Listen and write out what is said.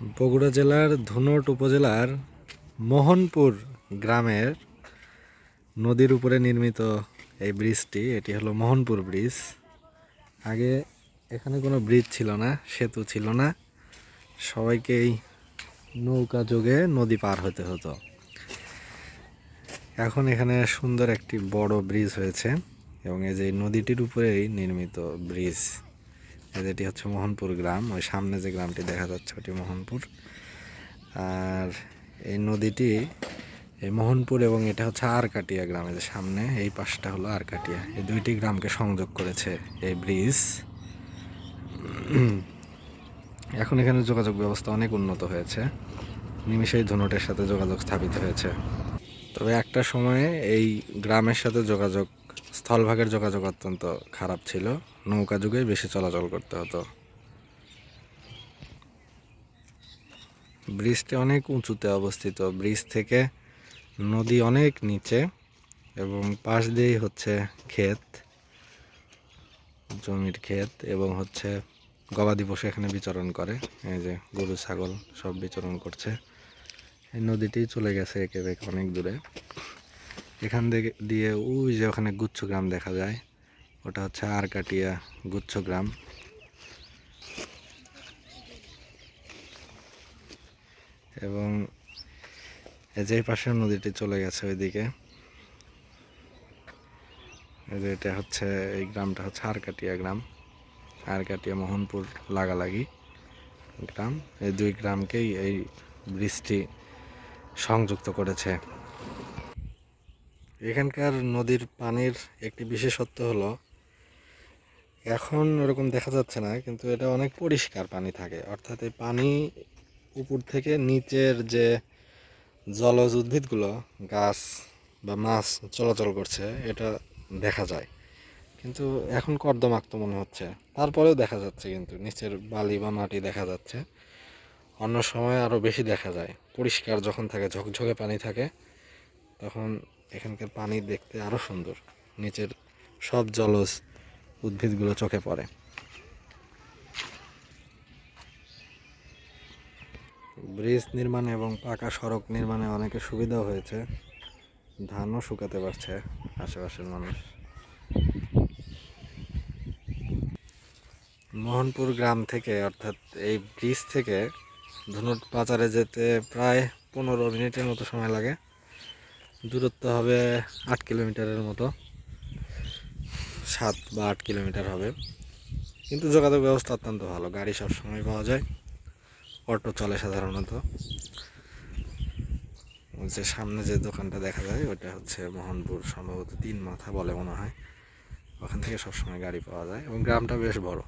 বগুড়া জেলার ধুনট উপজেলার মোহনপুর গ্রামের নদীর উপরে নির্মিত এই ব্রিজটি, এটি হলো মোহনপুর ব্রিজ। আগে এখানে কোনো ব্রিজ ছিল না, সেতু ছিল না। সবাইকেই নৌকা যোগে নদী পার হতে হতো। এখন এখানে সুন্দর একটি বড় ব্রিজ হয়েছে এবং এই যে নদীটির উপরেই নির্মিত ব্রিজ। যেটি হচ্ছে মোহনপুর গ্রাম, ওই সামনে যে গ্রামটি দেখা যাচ্ছে ওটি মোহনপুর। আর এই নদীটি, এই মোহনপুর এবং এটা হচ্ছে আরকাটিয়া গ্রামের সামনে, এই পাশটা হলো আরকাটিয়া। এই দুইটি গ্রামকে সংযোগ করেছে এই ব্রিজ। এখন এখানে যোগাযোগ ব্যবস্থা অনেক উন্নত হয়েছে। নিমিষেই ধনুটের সাথে যোগাযোগ স্থাপিত হয়েছে। তবে একটা সময়ে এই গ্রামের সাথে যোগাযোগ, স্থলভাগের যোগাযোগ অত্যন্ত খারাপ ছিল। নৌকা যুগে বেশি চলাচল করতে হতো। ব্রিজটি অনেক উঁচুতে অবস্থিত। ব্রিজ থেকে নদী অনেক নিচে এবং পাশ দিয়েই হচ্ছে ক্ষেত, জমির ক্ষেত এবং হচ্ছে গবাদি পশু এখানে বিচরণ করে। এই যে গরু, ছাগল সব বিচরণ করছে। এই নদীটি চলে গেছে একে অনেক দূরে। এখান থেকে দিয়ে ওই যে ওখানে গুচ্ছ গ্রাম দেখা যায়। ওটা হচ্ছে আরকাটিয়া গুচ্ছ গ্রাম। এবং যে পাশের নদীটি চলে গেছে ওইদিকে। এটা হচ্ছে, এই গ্রামটা হচ্ছে আরকাটিয়া গ্রাম। আরকাটিয়া মোহনপুর লাগালাগি গ্রাম। এই দুই গ্রামকেই এই ব্রিজটি সংযুক্ত করেছে। এখানকার নদীর পানির একটি বিশেষত্ব হলো এখন ওরকম দেখা যাচ্ছে না, কিন্তু এটা অনেক পরিষ্কার পানি থাকে। অর্থাৎ এই পানি উপর থেকে নিচের যে জলজ উদ্ভিদগুলো, গাছ বা মাছ চলাচল করছে, এটা দেখা যায়। কিন্তু এখন কর্দমাক্ত মনে হচ্ছে। তারপরেও দেখা যাচ্ছে কিন্তু, নিচের বালি বা মাটি দেখা যাচ্ছে। অন্য সময় আরও বেশি দেখা যায়। পরিষ্কার যখন থাকে, ঝকঝকে পানি থাকে, তখন এখানকার পানি দেখতে আরও সুন্দর। নিচের সব জলজ উদ্ভিদগুলো চোখে পড়ে। ব্রিজ নির্মাণে এবং পাকা সড়ক নির্মাণে অনেকের সুবিধা হয়েছে। ধানও শুকাতে পারছে আশেপাশের মানুষ। মোহনপুর গ্রাম থেকে, অর্থাৎ এই ব্রিজ থেকে ধনুট বাজারে যেতে প্রায় পনেরো মিনিটের মতো সময় লাগে। দূরত্ব হবে আট কিলোমিটারের মতো। সাত বা আট কিলোমিটার হবে। কিন্তু যোগাযোগ ব্যবস্থা অত্যন্ত ভালো। গাড়ি সব সময় পাওয়া যায়। অটো চলে সাধারণত। যে সামনে যে দোকানটা দেখা যায়, ওটা হচ্ছে মোহনপুর, সম্ভবত তিন মাথা বলে মনে হয়। ওখান থেকে সবসময় গাড়ি পাওয়া যায় এবং গ্রামটা বেশ বড়।